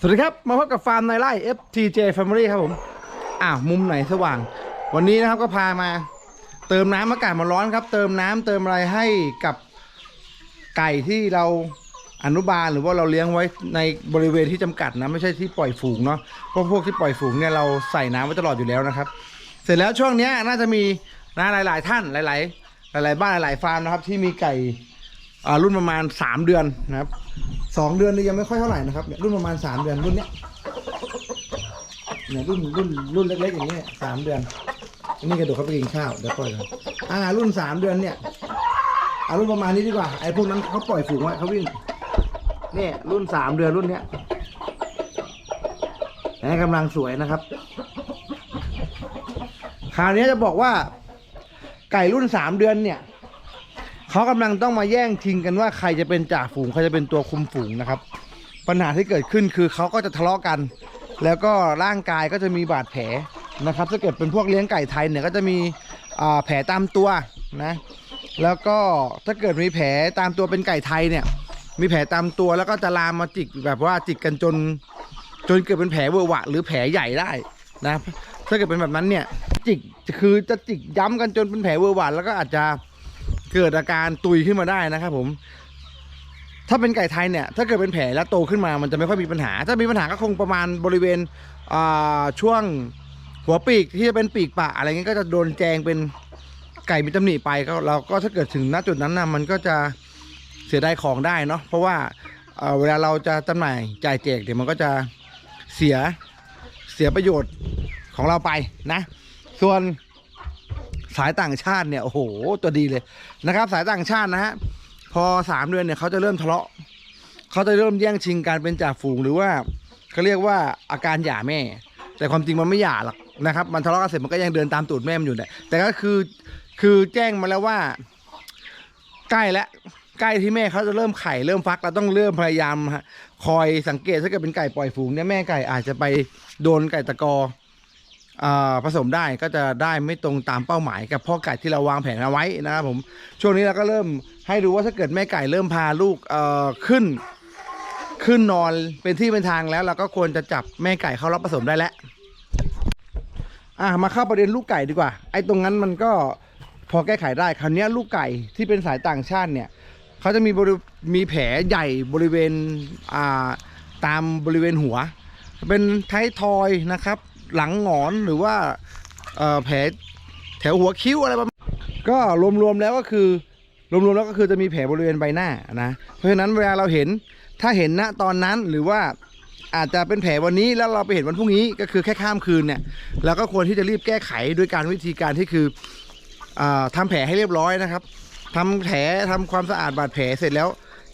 สวัสดีครับ มาพบกับฟาร์มในไร่ FTJ Family ครับผม อ้าว มุมไหนสว่าง วันนี้นะครับก็พามา เติมน้ำอากาศมันร้อนครับ เติมน้ำเติมอะไรให้กับไก่ที่เราอนุบาลหรือว่าเราเลี้ยงไว้ในบริเวณที่จำกัดนะ ไม่ใช่ที่ปล่อยฝูงเนาะเพราะพวกที่ปล่อยฝูงเนี่ยเราใส่น้ำไว้ตลอดอยู่แล้วนะครับ เสร็จแล้วช่วงเนี้ยน่าจะมีนะหลาย ๆ ท่านหลาย ๆ หลาย ๆ บ้านหลาย ๆ ฟาร์มนะครับที่มีไก่อ่ารุ่นประมาณ 3 เดือนนะครับ สองเดือนนี่ยังไม่ค่อยเท่าไหร่นะครับเนี่ยรุ่นประมาณ3เดือนรุ่นเนี้ยเนี่ยรุ่นรุ่นรุ่นเล็กๆอย่างเงี้ยสามเดือนอันนี้กระโดดเข้าไปกินข้าวเดี๋ยวปล่อยกันอ่ารุ่นสามเดือนเนี่ยเอารุ่นประมาณนี้ดีกว่าไอ้พวกนั้นเขาปล่อยฝูงไว้เขาวิ่งเนี่ยรุ่นสามเดือนรุ่นเนี้ยนี่กำลังสวยนะครับ คราวนี้จะบอกว่า ไก่รุ่นสามเดือนเนี่ย เขากำลังต้องมาแย่งชิงกันว่าใครจะเป็นจ่าฝูงใครจะเป็นตัวคุมฝูงนะครับ ปัญหาที่เกิดขึ้นคือเขาก็จะทะเลาะกัน แล้วก็ร่างกายก็จะมีบาดแผลนะครับ ถ้าเกิดเป็นพวกเลี้ยงไก่ไทยเนี่ยก็จะมีแผลตามตัวนะแล้วก็ถ้าเกิดมีแผลตามตัวเป็นไก่ไทยเนี่ย มีแผลตามตัวแล้วก็จะลามมาจิกแบบว่าจิกกันจน จนเกิดเป็นแผลเวอะหวะ หรือแผลใหญ่ได้นะถ้าเกิดเป็นแบบนั้นเนี่ยจิกคือจะจิกย้ำกันจนเป็นแผลเวอะหวะแล้วก็อาจจะ เกิดอาการตุยขึ้นมาได้นะครับผม ถ้าเป็นไก่ไทยเนี่ย ถ้าเกิดเป็นแผลแล้วโตขึ้นมามันจะไม่ค่อยมีปัญหา ถ้ามีปัญหาก็คงประมาณบริเวณช่วงหัวปีกที่จะเป็นปีกปะอะไรเงี้ยก็จะโดนแจงเป็นไก่มีตำหนิไปก็เราก็ถ้าเกิดถึงณจุดนั้นนะมันก็จะเสียดายของได้เนาะเพราะว่าเอ่อเวลาเราจะจำหน่ายจ่ายแจกเดี๋ยวมันก็จะเสียเสียประโยชน์ของเราไปนะ ส่วน สายต่างชาติเนี่ยโอ้โหตัวดีเลยนะครับ สายต่างชาตินะฮะพอสามเดือนเนี่ยเขาจะเริ่มทะเลาะเขาจะเริ่มแย่งชิงการเป็นจ่าฝูงหรือว่าเขาเรียกว่าอาการหย่าแม่ แต่ความจริงมันไม่หย่าหรอกนะครับ มันทะเลาะกันเสร็จมันก็ยังเดินตามตูดแม่มันอยู่เนี่ยแต่ก็คือคือแจ้งมาแล้วว่า ใกล้แล้วใกล้ที่แม่เขาจะเริ่มไข่เริ่มฟักเราต้องเริ่มพยายามฮะคอยสังเกตถ้าเกิดเป็นไก่ปล่อยฝูงเนี่ยแม่ไก่อาจจะไปโดนไก่ตะกอ ผสมได้ก็จะได้ไม่ตรงตามเป้าหมายกับพ่อไก่ที่เราวางแผนเอาไว้นะครับผมช่วงนี้เราก็เริ่มให้ดูว่าถ้าเกิดแม่ไก่เริ่มพาลูกขึ้น ขึ้นนอนเป็นที่เป็นทางแล้วเราก็ควรจะจับแม่ไก่เข้ารับผสมได้แล้วอะมาเข้าประเด็นลูกไก่ดีกว่า ไอ้ตรงนั้นมันก็พอแก้ไขได้คราวนี้ลูกไก่ที่เป็นสายต่างชาติเนี่ยเขาจะมีมีแผลใหญ่บริเวณอ่าตามบริเวณหัว เป็นไทยทอยนะครับ หลังหงอนหรือว่าแผลแถวหัวคิ้วอะไรประมาณก็รวมๆแล้วก็คือรวมๆแล้วก็คือจะมีแผลบริเวณใบหน้านะเพราะฉะนั้นเวลาเราเห็นถ้าเห็นณตอนนั้นหรือว่าอาจจะเป็นแผลวันนี้แล้วเราไปเห็นวันพรุ่งนี้ก็คือแค่ข้ามคืนเนี่ยเราก็ควรที่จะรีบแก้ไขโดยการวิธีการที่คืออาทำแผลให้เรียบร้อยนะครับทำแผลทำความสะอาดบาดแผลเสร็จแล้ว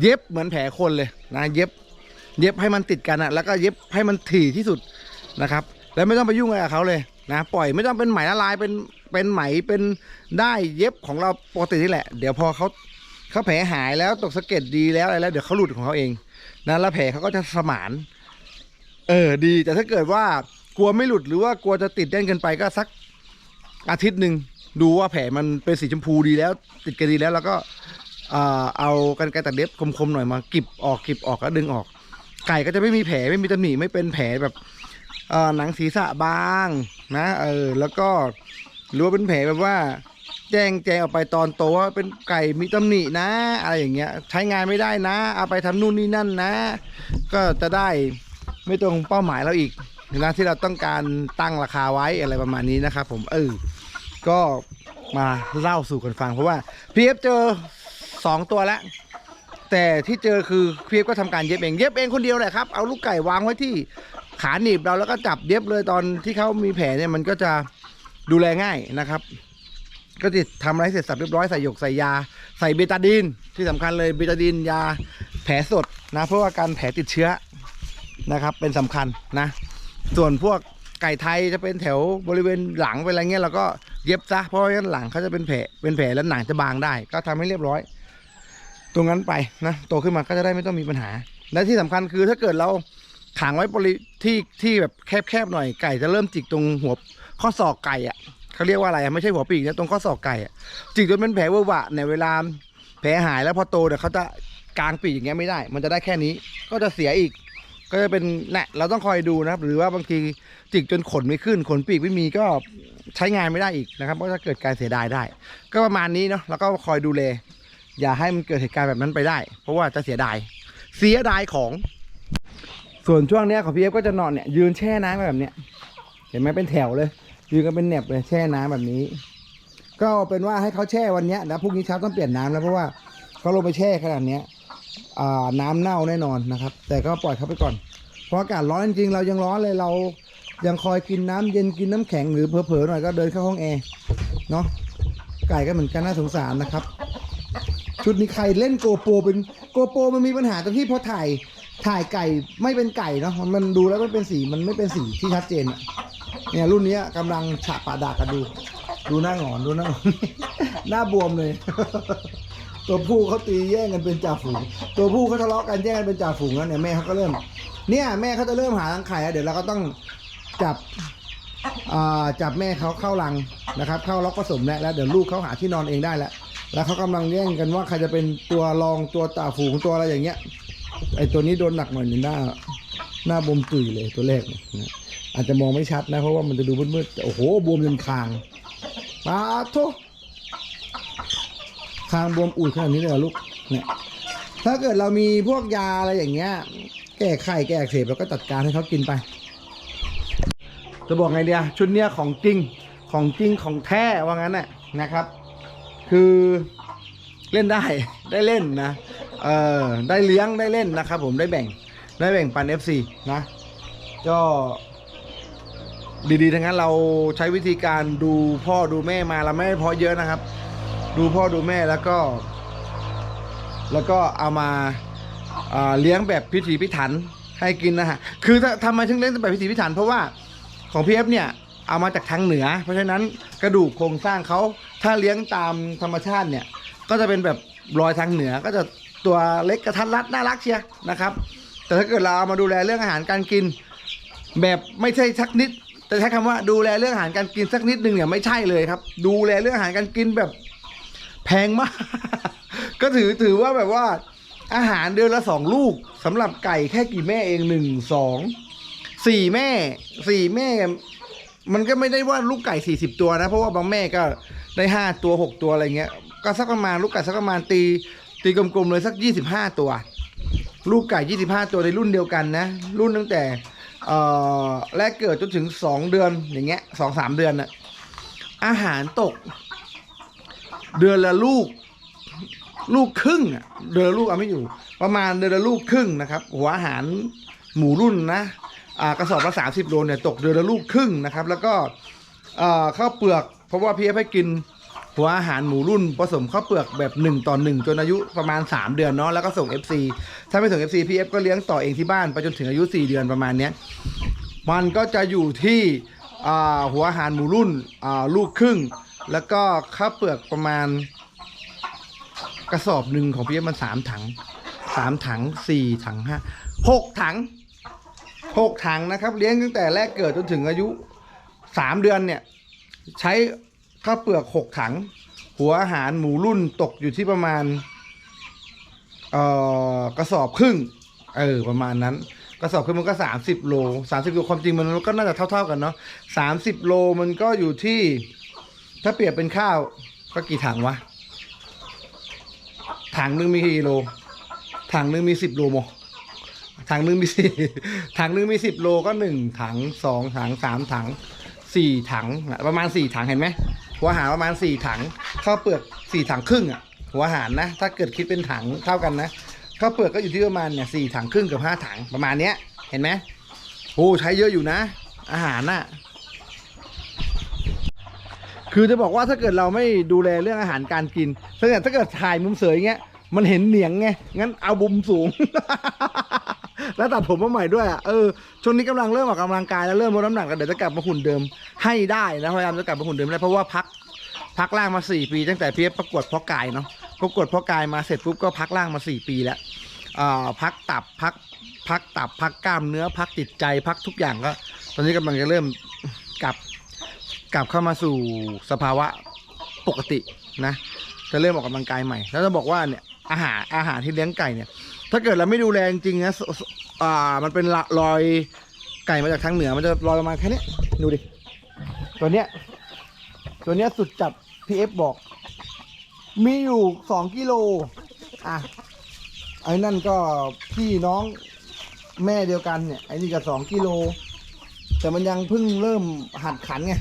เย็บเหมือนแผลคนเลยนะเย็บ เย็บให้มันติดกันอะแล้วก็เย็บให้มันถี่ที่สุดนะครับ แล้วไม่ต้องไปยุ่งอะไรกับเขาเลยนะปล่อยไม่ต้องเป็นไหมละลายเป็นเป็นไหมเป็นได้เย็บของเราปกตินี่แหละ เดี๋ยวพอเขาเขาแผลหายแล้วตกสะเก็ดดีแล้วอะไรแล้วเดี๋ยวเขาหลุดของเขาเองนะแล้วแผลเขาก็จะสมาน เออดี แต่ถ้าเกิดว่ากลัวไม่หลุดหรือว่ากลัวจะติดแน่นเกินไปก็สักอาทิตย์หนึ่งดูว่าแผลมันเป็นสีชมพูดีแล้ว ติดกันดีแล้วแล้วก็เอากันไกรตัดเล็บคมๆหน่อยมากิบออกกิบออกแล้วดึงออก ไก่ก็จะไม่มีแผลไม่มีตำหนิไม่เป็นแผลแบบ หนังศีรษะบางนะ เออ แล้วก็หรือว่าเป็นแผลแบบว่า แจ้งแจ้งออกไปตอนโตว่าเป็นไก่มีตำหนินะ อะไรอย่างเงี้ย ใช้งานไม่ได้นะ เอาไปทำนู่นนี่นั่นนะ ก็จะได้ไม่ตรงเป้าหมายเราอีกนะที่เราต้องการตั้งราคาไว้อะไรประมาณนี้นะครับผมเออก็มาเล่าสู่กันฟังเพราะว่าพีเอฟเจอสองตัวแล้วแต่ที่เจอคือเพีเอฟก็ทำการเย็บเอง เย็บเองคนเดียวแหละครับ เอาลูกไก่วางไว้ที่ ขาหนีบเราแล้วก็จับเย็บเลยตอนที่เขามีแผลเนี่ยมันก็จะดูแลง่ายนะครับ ก็จะทำอะไรเสร็จสับเรียบร้อยใส่หยกใส่ยา ใส่เบตาดีนที่สำคัญเลยเบตาดีนยาแผลสดนะเพราะว่าการแผลติดเชื้อนะครับ เป็นสำคัญนะ ส่วนพวกไก่ไทยจะเป็นแถวบริเวณหลังเป็นอะไรเงี้ยเราก็เย็บซะเพราะว่าหลังเขาจะเป็นแผลเป็นแผลแล้วหนังจะบางได้ ก็ทำให้เรียบร้อย ตรงนั้นไปนะโตขึ้นมาก็จะได้ไม่ต้องมีปัญหา และที่สำคัญคือถ้าเกิดเรา ขังไว้บริที่ที่แบบแคบๆหน่อยไก่จะเริ่มจิกตรงหัวข้อศอกไก่อะเขาเรียกว่าอะไรอะไม่ใช่หัวปีกนะตรงข้อศอกไก่อะจิกจนเป็นแผลเวอะหวะในเวลาแผลหายแล้วพอโตเดี๋ยวเขาจะกางปีกอย่างเงี้ยไม่ได้ มันจะได้แค่นี้ ก็จะเสียอีก ก็จะเป็นแหละเราต้องคอยดูนะครับ หรือว่าบางทีจิกจนขนไม่ขึ้น ขนปีกไม่มีก็ใช้งานไม่ได้อีกนะครับ ก็จะเกิดการเสียดายได้ ก็ประมาณนี้เนาะแล้วก็คอยดูแลอย่าให้มันเกิดเหตุการณ์แบบนั้นไปได้ เพราะว่าจะเสียดาย เสียดายของ ส่วนช่วงเนี้ยของพี่เอฟก็จะนอนเนี่ยยืนแช่น้ำแบบเนี้ยเห็นไหมเป็นแถวเลย ยืนกันเป็นแหนบเลยแช่น้ำแบบนี้ ก็เป็นว่าให้เขาแช่วันเนี้ยแล้วพรุ่งนี้เช้าต้องเปลี่ยนน้ำแล้วเพราะว่าเขาลงไปแช่ขนาดเนี้ยอ่าน้ำเน่าแน่นอนนะครับ แต่ก็ปล่อยเขาไปก่อน เพราะอากาศร้อนจริงๆเรายังร้อนเลยเรายังคอยกินน้ำเย็นกินน้ำแข็งหรือเผลอๆหน่อยก็เดินเข้าห้องแอร์เนาะไก่ก็เหมือนกันน่าสงสารนะครับ ชุดนี้ใครเล่นโกโปรเป็นโกโปรมันมีปัญหาตรงที่พอถ่าย ถ่ายไก่ไม่เป็นไก่เนาะมันมันดูแล้วไม่เป็นสีมันไม่เป็นสีที่ชัดเจนอะเนี่ยรุ่นเนี้ยกำลังฉะปะดากันดู ดูหน้าหงอนดูหน้าหงอน หน้าบวมเลย ตัวผู้เขาตีแย่งกันเป็นจ่าฝูง ตัวผู้เขาทะเลาะกันแย่งกันเป็นจ่าฝูงแล้วเนี่ยแม่เขาก็เริ่ม เนี่ยแม่เขาจะเริ่มหารังไข่แล้วเดี๋ยวเราก็ต้องจับอ่าจับแม่เขาเข้ารังนะครับ เข้าล็อกผสมแล้วแล้วเดี๋ยวลูกเขาหาที่นอนเองได้แล้ว แล้วเขากำลังแย่งกันว่าใครจะเป็นตัวรองตัวจ่าฝูงตัวอะไรอย่างเงี้ย ไอตัวนี้โดนหนักหน่อยหนึ่งหน้า หน้าบวมตุยเลยตัวแรกเนี่ยนะอาจจะมองไม่ชัดนะ เพราะว่ามันจะดูมืดๆแต่โอ้โหบวมจนคางปาโทคางบวมอูดขนาดนี้เลยเหรอลูกเนี่ยถ้าเกิดเรามีพวกยาอะไรอย่างเงี้ย แก้ไข้แก้อักเสบเราก็จัดการให้เขากินไป จะบอกไงเดียชุดเนี้ยของจริงของจริงของแท้ว่างั้นน่ะนะครับ คือเล่นได้ได้เล่นนะ เออได้เลี้ยงได้เล่นนะครับผมได้แบ่งได้แบ่งปัน FC นะก็ดีๆ ทั้งนั้นเราใช้วิธีการดูพ่อดูแม่มาเราไม่ได้เพาะเยอะนะครับ ดูพ่อดูแม่แล้วก็ แล้วก็เอามาอ่าเลี้ยงแบบพิถีพิถันให้กินนะฮะ คือถ้าทำไมถึงเลี้ยงแบบพิถีพิถัน เพราะว่าของพีเอฟเนี่ยเอามาจากทางเหนือ เพราะฉะนั้นกระดูกโครงสร้างเขาถ้าเลี้ยงตามธรรมชาติเนี่ย ก็จะเป็นแบบรอยทางเหนือก็จะ ตัวเล็กกระทัดรัดน่ารักเชียนะครับ แต่ถ้าเกิดเราเอามาดูแลเรื่องอาหารการกิน แบบไม่ใช่สักนิด แต่ใช้คำว่าดูแลเรื่องอาหารการกินสักนิดหนึ่งเนี่ยไม่ใช่เลยครับ ดูแลเรื่องอาหารการกินแบบแพงมาก ก็ถือถือว่าแบบว่าอาหารเดือนละสองลูกสำหรับไก่แค่กี่แม่เองหนึ่งสองสี่แม่สี่แม่ มันก็ไม่ได้ว่าลูกไก่สี่สิบตัวนะ เพราะว่าบางแม่ก็ได้ห้าตัวหกตัวอะไรเงี้ยก็สักประมาณลูกไก่สักประมาณตี ตีกลมๆเลยสักยี่สิบห้าตัว ลูกไก่ยี่สิบห้าตัวในรุ่นเดียวกันนะ รุ่นตั้งแต่แรกเกิดจนถึงสองเดือนอย่างเงี้ยสองสามเดือนน่ะอาหารตก เดือนละลูก ลูกครึ่งเดือนละลูกเอาไม่อยู่ ประมาณเดือนละลูกครึ่งนะครับ หัวอาหารหมูรุ่นนะกระสอบละสามสิบโลเนี่ยตกเดือนละลูกครึ่งนะครับ แล้วก็ข้าวเปลือก เพราะว่าพี่เอฟให้กิน หัวอาหารหมูรุ่นผสมข้าวเปลือกแบบ1ต่อ1จนอายุประมาณ 3 เดือนเนาะแล้วก็ส่ง FC ถ้าไม่ส่ง FC พี่เอฟก็เลี้ยงต่อเองที่บ้านไปจนถึงอายุ 4 เดือนประมาณเนี้ยมันก็จะอยู่ที่หัวอาหารหมูรุ่นลูกครึ่ง แล้วก็ข้าวเปลือกประมาณกระสอบหนึ่งของพี่เอฟมันสามถังสามถังสี่ถังห้าหกถังหกถังนะครับ เลี้ยงตั้งแต่แรกเกิดจนถึงอายุสามเดือนเนี่ย ใช้ ข้าวเปลือกหกถัง หัวอาหารหมูรุ่นตกอยู่ที่ประมาณเอ่อกระสอบครึ่งเออประมาณนั้น กระสอบครึ่งมันก็สามสิบโลสามสิบโลความจริงมันก็น่าจะเท่า ๆกันเนาะสามสิบโลมันก็อยู่ที่ ถ้าเปรียบเป็นข้าวก็กี่ถังวะถังหนึ่งมีกี่โลถังหนึ่งมีสิบโลโมถังหนึ่งมีสี่ถังหนึ่งมีสิบโลก็หนึ่งถังสองถังสามถังสี่ถัง ประมาณสี่ถังเห็นไหม หัวหารประมาณสี่ถังข้าวเปลือกสี่ถังครึ่งอะหัวหารนะ ถ้าเกิดคิดเป็นถังเท่ากันนะข้าวเปลือกก็อยู่ที่ประมาณเนี่ยสี่ถังครึ่งกับห้าถังประมาณเนี้ย เห็นไหมโอ้ใช้เยอะอยู่นะ อาหารน่ะ คือจะบอกว่าถ้าเกิดเราไม่ดูแลเรื่องอาหารการกินถ้าเกิดถ้าเกิดถ่ายมุมเสยอย่างเงี้ยมันเห็นเหนียงไงงั้นเอาบุมสูง แล้วตัดผมมาใหม่ด้วยอะเออช่วงนี้กำลังเริ่มออกกำลังกายแล้วเริ่มลดน้ำหนักแล้วเดี๋ยวจะกลับมาหุ่นเดิมให้ได้นะพยายามจะกลับมาหุ่นเดิมได้เพราะว่าพักพักล่างมาสี่ปี ตั้งแต่พีเอฟประกวดเพ่อกายเนาะประกวดเพ่อกายมาเสร็จปุ๊บก็พักล่างมาสี่ปีแล้วอ่าพักตับพักพักตับพักกล้ามเนื้อ พักจิตใจพักทุกอย่างก็ ตอนนี้กำลังจะเริ่มกลับกลับเข้ามาสู่สภาวะปกตินะ จะเริ่มออกกำลังกายใหม่ แล้วจะบอกว่าเนี่ยอาหารอาหารที่เลี้ยงไก่เนี่ย ถ้าเกิดเราไม่ดูแลจริงๆนะสสอ่า มันเป็นละรอยไก่มาจากทางเหนือ มันจะลอยประมาณแค่เนี้ยดูดิ ตัวเนี้ย ตัวเนี้ยสุดจัดพีเอฟบอก มีอยู่สองกิโล อะ ไอ้นั่นก็พี่น้องแม่เดียวกันเนี่ย ไอ้นี่ก็สองกิโล แต่มันยังเพิ่งเริ่มหัดขันไง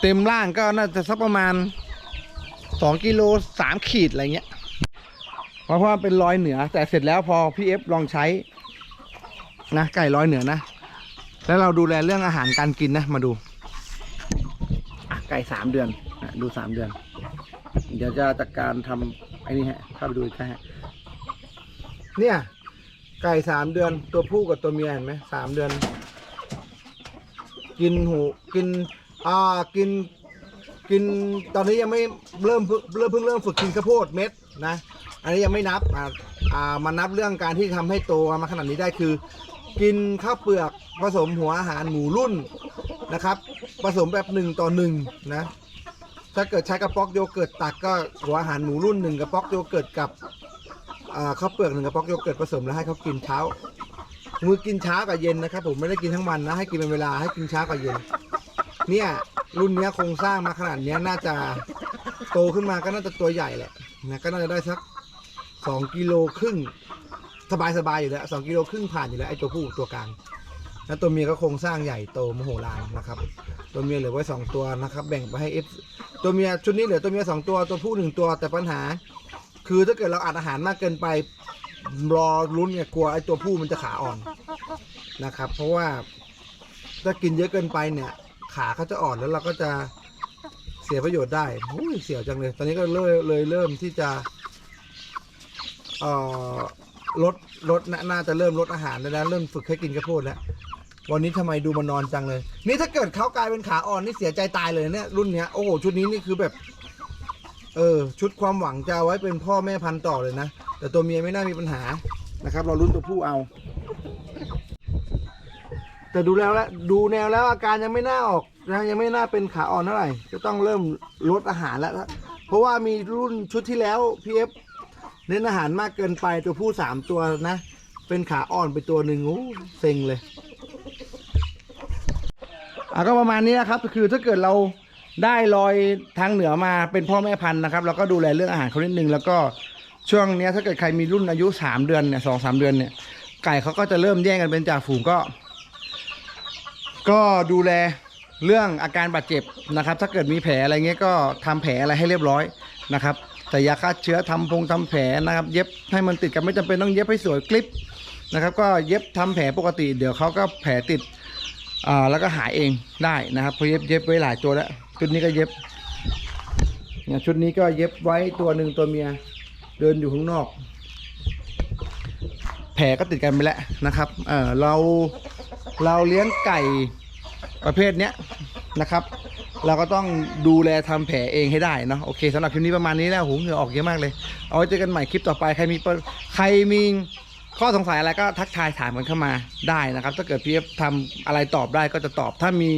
เต็มร่างก็น่าจะสักประมาณสองกิโลสามขีดอะไรเงี้ย เพราะว่าเป็นรอยเหนือ แต่เสร็จแล้วพอพี่เอฟลองใช้นะไก่รอยเหนือนะ แล้วเราดูแลเรื่องอาหารการกินนะมาดูไก่สามเดือนดูสามเดือน เดี๋ยวจะจัดการทำไอ้นี่ฮะเข้าไปดูอีกฮะเนี่ย ไก่สามเดือนตัวผู้กับตัวเมียเห็นไหมสามเดือน กินหูกินอ่ากิน กินตอนนี้ยังไม่เริ่มเริ่มเพิ่งเริ่มฝึกกินข้าวโพดเม็ดนะ อันนี้ยังไม่นับอ่าอ่ามานับเรื่องการที่ทำให้โตมาขนาดนี้ได้คือ กินข้าวเปลือกผสมหัวอาหารหมูรุ่นนะครับ ผสมแบบหนึ่งต่อหนึ่งนะ ถ้าเกิดใช้กระป๋อกโยเกิร์ตตักก็หัวอาหารหมูรุ่นหนึ่งกระป๋อกโยเกิร์ตกับอ่าข้าวเปลือกหนึ่งกระป๋อกโยเกิร์ตผสมแล้วให้เขากินเช้า มือกินเช้ากับเย็นนะครับ ผมไม่ได้กินทั้งวันนะให้กินเป็นเวลาให้กินเช้ากับเย็น เนี่ยรุ่นเนี้ยโครงสร้างมาขนาดเนี้ยน่าจะโตขึ้นมาก็น่าจะตัวใหญ่แหละนะก็น่าจะได้สัก สองกิโลครึ่งสบายสบายอยู่แล้วสองกิโลครึ่งผ่านอยู่แล้วไอ้ตัวผู้ตัวกลางแล้วตัวเมียก็โครงสร้างใหญ่โตมโหฬารนะครับ ตัวเมียเหลือไว้สองตัวนะครับ แบ่งไปให้เอฟตัวเมียชุดนี้เหลือตัวเมียสองตัวตัวผู้หนึ่งตัวแต่ปัญหา คือถ้าเกิดเราอัดอาหารมากเกินไปรอลุ้นไงกลัวไอ้ตัวผู้มันจะขาอ่อนนะครับ เพราะว่าถ้ากินเยอะเกินไปเนี่ย ขาเขาจะอ่อนแล้วเราก็จะเสียประโยชน์ได้เสียจังเลย ตอนนี้ก็เลยเลยเริ่มที่จะ เอ่อลดลดน่าน่าจะเริ่มลดอาหารแล้วนะเริ่มฝึกให้กินข้าวโพดแล้ววันนี้ทำไมดูมันนอนจังเลย นี่ถ้าเกิดเขากลายเป็นขาอ่อนนี่เสียใจตายเลยเนี่ยรุ่นเนี้ยโอ้โหชุดนี้นี่คือแบบ เออ ชุดความหวังจะเอาไว้เป็นพ่อแม่พันธุ์ต่อเลยนะ แต่ตัวเมียไม่น่ามีปัญหานะครับ เราลุ้นตัวผู้เอา แต่ดูแล้วแล้วดูแนวแล้วอาการยังไม่น่าออกนะยังไม่น่าเป็นขาอ่อนเท่าไหร่จะต้องเริ่มลดอาหารแล้วเพราะว่ามีรุ่นชุดที่แล้วพีเอฟ เน้นอาหารมากเกินไปตัวผู้สามตัวนะ เป็นขาอ่อนไปตัวหนึ่งโอ้เซ็งเลยอะก็ประมาณนี้นะครับคือถ้าเกิดเราได้ลอยทางเหนือมาเป็นพ่อแม่พันธุ์นะครับเราก็ดูแลเรื่องอาหารเขานิดนึงแล้วก็ช่วงเนี้ยถ้าเกิดใครมีรุ่นอายุสามเดือนเนี่ยสองสามเดือนเนี่ยไก่เขาก็จะเริ่มแย่งกันเป็นจ่าฝูงก็ ก็ดูแลเรื่องอาการบาดเจ็บนะครับ ถ้าเกิดมีแผลอะไรเงี้ยก็ทำแผลอะไรให้เรียบร้อยนะครับ แต่ยาฆ่าเชื้อทำพงทำแผลนะครับ เย็บให้มันติดกันไม่จำเป็นต้องเย็บให้สวยกลิปนะครับ ก็เย็บทำแผลปกติ เดี๋ยวเขาก็แผลติดอ่าแล้วก็หายเองได้นะครับเพราะเย็บเย็บไว้หลายตัวแล้วชุดนี้ก็เย็บเนี่ยชุดนี้ก็เย็บไว้ตัวหนึ่งตัวเมียเดินอยู่ข้างนอก แผลก็ติดกันไปแล้วนะครับเออเราเราเลี้ยงไก่ประเภทเนี้ยนะครับ เราก็ต้องดูแลทำแผลเองให้ได้เนาะโอเคสำหรับคลิปนี้ประมาณนี้แล้วหูเหงื่อออกเยอะมากเลย เอาไว้เจอกันใหม่คลิปต่อไปใครมีใครมีข้อสงสัยอะไรก็ทักทายถามกันเข้ามาได้นะครับ ถ้าเกิดพี่เอฟทำอะไรตอบได้ก็จะตอบ ถ้ามี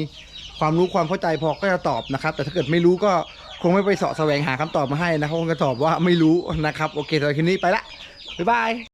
ความรู้ความเข้าใจพอก็จะตอบนะครับ แต่ถ้าเกิดไม่รู้ก็คงไม่ไปเสาะแสวงหาคำตอบมาให้นะครับคงจะตอบว่าไม่รู้นะครับ โอเคสำหรับคลิปนี้ไปละบ๊ายบาย